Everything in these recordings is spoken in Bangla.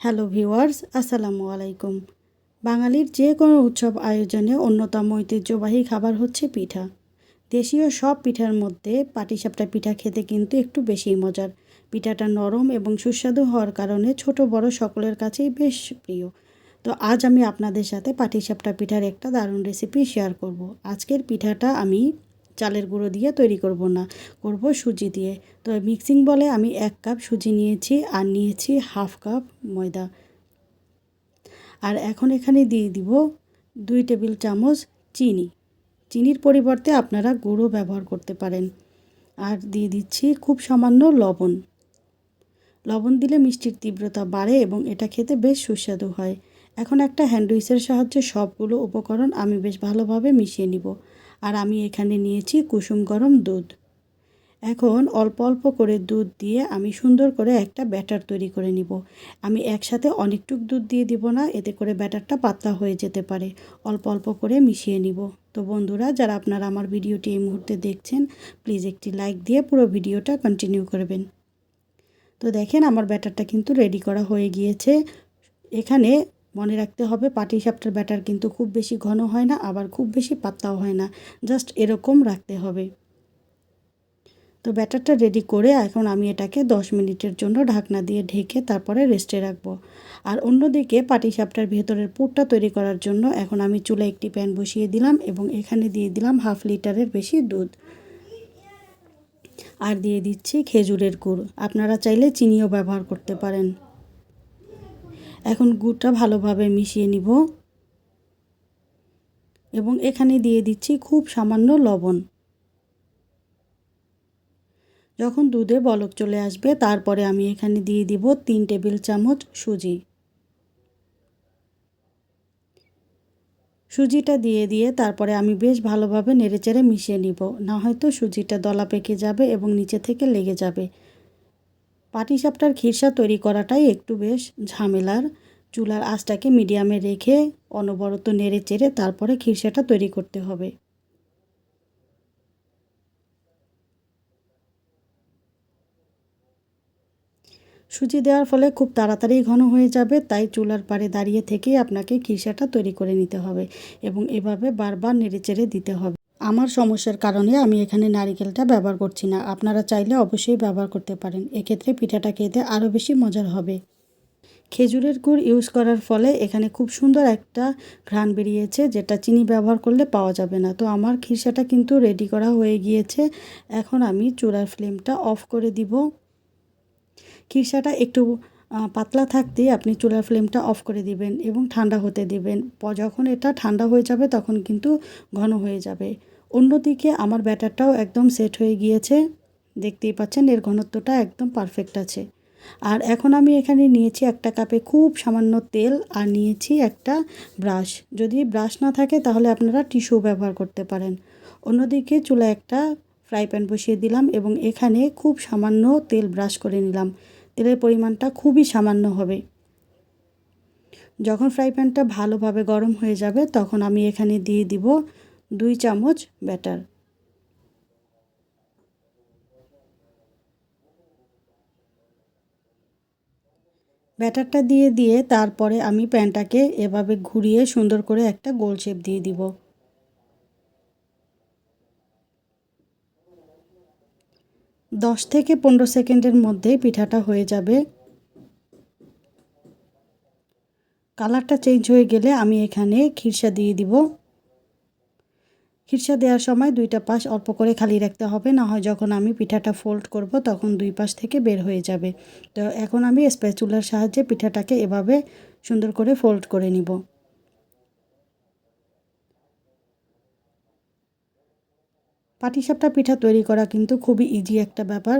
হ্যালো ভিউয়ার্স, আসসালামু আলাইকুম। বাঙালির যে কোনো উৎসব আয়োজনে অন্যতম ঐতিহ্যবাহী খাবার হচ্ছে পিঠা। দেশীয় সব পিঠার মধ্যে পাটিসাপটা পিঠা খেতে কিন্তু একটু বেশি মজার। পিঠাটা নরম এবং সুস্বাদু হওয়ার কারণে ছোট বড় সকলের কাছেই বেশ প্রিয়। তো আজ আমি আপনাদের সাথে পাটিসাপটা পিঠার একটা দারুণ রেসিপি শেয়ার করব। আজকের পিঠাটা আমি চালের গুঁড়ো দিয়ে তৈরি করব না, করব সুজি দিয়ে। তো মিক্সিং বলে আমি এক কাপ সুজি নিয়েছি আর নিয়েছি হাফ কাপ ময়দা। আর এখন এখানে দিয়ে দিব দুই টেবিল চামচ চিনি। চিনির পরিবর্তে আপনারা গুঁড়ো ব্যবহার করতে পারেন। আর দিয়ে দিচ্ছি খুব সামান্য লবণ। লবণ দিলে মিষ্টির তীব্রতা বাড়ে এবং এটা খেতে বেশ সুস্বাদু হয়। এখন একটা হ্যান্ডউইচের সাহায্যে সবগুলো উপকরণ আমি বেশ ভালোভাবে মিশিয়ে নিব। আর আমি এখানে নিয়েছি কুসুম গরম দুধ। এখন অল্প অল্প করে দুধ দিয়ে আমি সুন্দর করে একটা ব্যাটার তৈরি করে নিব। আমি একসাথে অনেকটুক দুধ দিয়ে দিব না, এতে করে ব্যাটারটা পাতলা হয়ে যেতে পারে। অল্প অল্প করে মিশিয়ে নিব। তো বন্ধুরা, যারা আপনারা আমার ভিডিওটি এই মুহূর্তে দেখছেন, প্লিজ একটি লাইক দিয়ে পুরো ভিডিওটা কন্টিনিউ করবেন। তো দেখেন, আমার ব্যাটারটা কিন্তু রেডি করা হয়ে গিয়েছে। এখানে মনে রাখতে হবে পাটিসাপটার ব্যাটার কিন্তু খুব বেশি ঘন হয় না, আবার খুব বেশি পাতলাও হয় না। জাস্ট এরকম রাখতে হবে। তো ব্যাটারটা রেডি করে এখন আমি এটাকে 10 মিনিটের জন্য ঢাকনা দিয়ে ঢেকে তারপরে রেস্টে রাখব। আর অন্যদিকে পাটিসাপটার ভেতরের পুরটা তৈরি করার জন্য এখন আমি চুলে একটি প্যান বসিয়ে দিলাম এবং এখানে দিয়ে দিলাম হাফ লিটারের বেশি দুধ। আর দিয়ে দিচ্ছি খেজুরের গুড়। আপনারা চাইলে চিনিও ব্যবহার করতে পারেন। এখন গুড়টা ভালোভাবে মিশিয়ে নিব। এবং এখানে দিয়ে দিচ্ছি খুব সামান্য লবণ। যখন দুধে বলক চলে আসবে, তারপরে আমি এখানে দিয়ে দিব তিন টেবিল চামচ সুজি। সুজিটা দিয়ে দিয়ে তারপরে আমি বেশ ভালোভাবে নেড়েচেড়ে মিশিয়ে নিব। না হয়তো সুজিটা দলা পেকে যাবে এবং নিচে থেকে লেগে যাবে। পাটিসাপটার খিরসা তৈরি করাটাই একটু বেশ ঝামেলার। চুলার আঁচটাকে মিডিয়ামে রেখে অনবরত নেড়ে চেড়ে তারপরে খিরসাটা তৈরি করতে হবে। সুজি দেওয়ার ফলে খুব তাড়াতাড়ি ঘন হয়ে যাবে, তাই চুলার পাড়ে দাঁড়িয়ে থেকেই আপনাকে খিরসাটা তৈরি করে নিতে হবে এবং এভাবে বারবার নেড়েচেড়ে দিতে হবে। আমার সমস্যার কারণে আমি এখানে নারিকেলটা ব্যবহার করছি না। আপনারা চাইলে অবশ্যই ব্যবহার করতে পারেন। এক্ষেত্রে পিঠাটা খেতে আরও বেশি মজার হবে। খেজুরের গুড় ইউজ করার ফলে এখানে খুব সুন্দর একটা ঘ্রাণ বেরিয়েছে, যেটা চিনি ব্যবহার করলে পাওয়া যাবে না। তো আমার খিরসাটা কিন্তু রেডি করা হয়ে গিয়েছে। এখন আমি চূড়ার ফ্লেমটা অফ করে দিব। খিরসাটা একটু পাতলা থাকতেই আপনি চুলার ফ্লেমটা অফ করে দিবেন এবং ঠান্ডা হতে দিবেন। যখন এটা ঠান্ডা হয়ে যাবে তখন কিন্তু ঘন হয়ে যাবে। অন্যদিকে আমার ব্যাটারটাও একদম সেট হয়ে গিয়েছে। দেখতেই পাচ্ছেন এর ঘনত্বটা একদম পারফেক্ট আছে। আর এখন আমি এখানে নিয়েছি একটা কাপে খুব সামান্য তেল আর নিয়েছি একটা ব্রাশ যদি ব্রাশ না থাকে তাহলে আপনারা টিস্যু ব্যবহার করতে পারেন। অন্যদিকে চুলা একটা ফ্রাই প্যান বসিয়ে দিলাম এবং এখানে খুব সামান্য তেল ব্রাশ করে নিলাম। তেলের পরিমাণটা খুবই সামান্য হবে। যখন ফ্রাই প্যানটা ভালোভাবে গরম হয়ে যাবে তখন আমি এখানে দিয়ে দিব দুই চামচ ব্যাটার। ব্যাটারটা দিয়ে দিয়ে তারপরে আমি প্যানটাকে এভাবে ঘুরিয়ে সুন্দর করে একটা গোল শেপ দিয়ে দিব। দশ থেকে পনেরো সেকেন্ডের মধ্যে পিঠাটা হয়ে যাবে। কালারটা চেঞ্জ হয়ে গেলে আমি এখানে খিরসা দিয়ে দিব। খিরসা দেওয়ার সময় দুইটা পাশ অল্প করে খালি রাখতে হবে, না হয় যখন আমি পিঠাটা ফোল্ড করব তখন দুই পাশ থেকে বের হয়ে যাবে। তো এখন আমি স্প্যাচুলার সাহায্যে পিঠাটাকে এভাবে সুন্দর করে ফোল্ড করে নিব। পাটিসাপটা পিঠা তৈরি করা কিন্তু খুবই ইজি একটা ব্যাপার।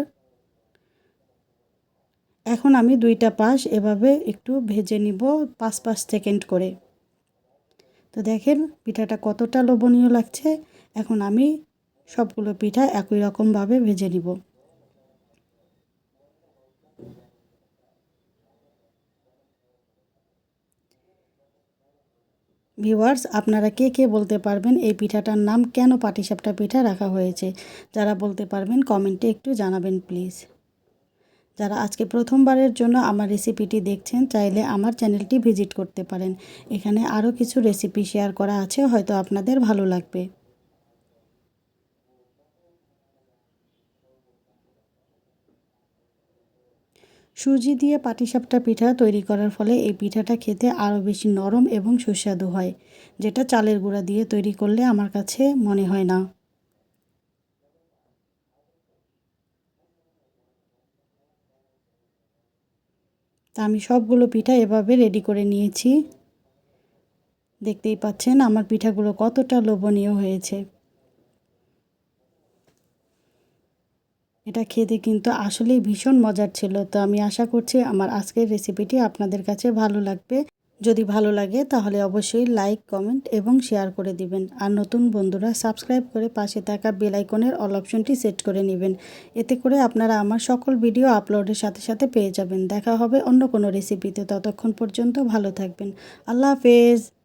এখন আমি দুইটা পাশ এভাবে একটু ভেজে নিব পাঁচ পাঁচ সেকেন্ড করে। তো দেখেন, পিঠাটা কতটা লোভনীয় লাগছে। এখন আমি সবগুলো পিঠা একই রকমভাবে ভেজে নিব। ভিউয়ার্স, আপনারা কে কে বলতে পারবেন এই পিঠাটার নাম কেন পাটিসাপটা পিঠা রাখা হয়েছে? যারা বলতে পারবেন, কমেন্টে একটু জানাবেন, প্লিজ। যারা আজকে প্রথমবারের জন্য আমার রেসিপিটি দেখছেন, চাইলে আমার চ্যানেলটি ভিজিট করতে পারেন। এখানে আরও কিছু রেসিপি শেয়ার করা আছে, হয়তো আপনাদের ভালো লাগবে। সুজি দিয়ে পাটিসাপটা পিঠা তৈরি করার ফলে এই পিঠাটা খেতে আরও বেশি নরম এবং সুস্বাদু হয়, যেটা চালের গুঁড়া দিয়ে তৈরি করলে আমার কাছে মনে হয় না। তা আমি সবগুলো পিঠা এভাবে রেডি করে নিয়েছি। দেখতেই পাচ্ছেন আমার পিঠাগুলো কতটা লোভনীয় হয়েছে। এটা খেতে কিন্তু আসলেই ভীষণ মজার ছিল। তো আমি আশা করছি আমার আজকের রেসিপিটি আপনাদের কাছে ভালো লাগবে। যদি ভালো লাগে, তাহলে অবশ্যই লাইক কমেন্ট এবং শেয়ার করে দিবেন। আর নতুন বন্ধুরা সাবস্ক্রাইব করে পাশে থাকা বেল আইকনের অল অপশনটি সেট করে নেবেন। এতে করে আপনারা আমার সকল ভিডিও আপলোডের সাথে সাথে পেয়ে যাবেন। দেখা হবে অন্য কোনো রেসিপিতে ততক্ষণ পর্যন্ত ভালো থাকবেন। আল্লাহ হাফেজ।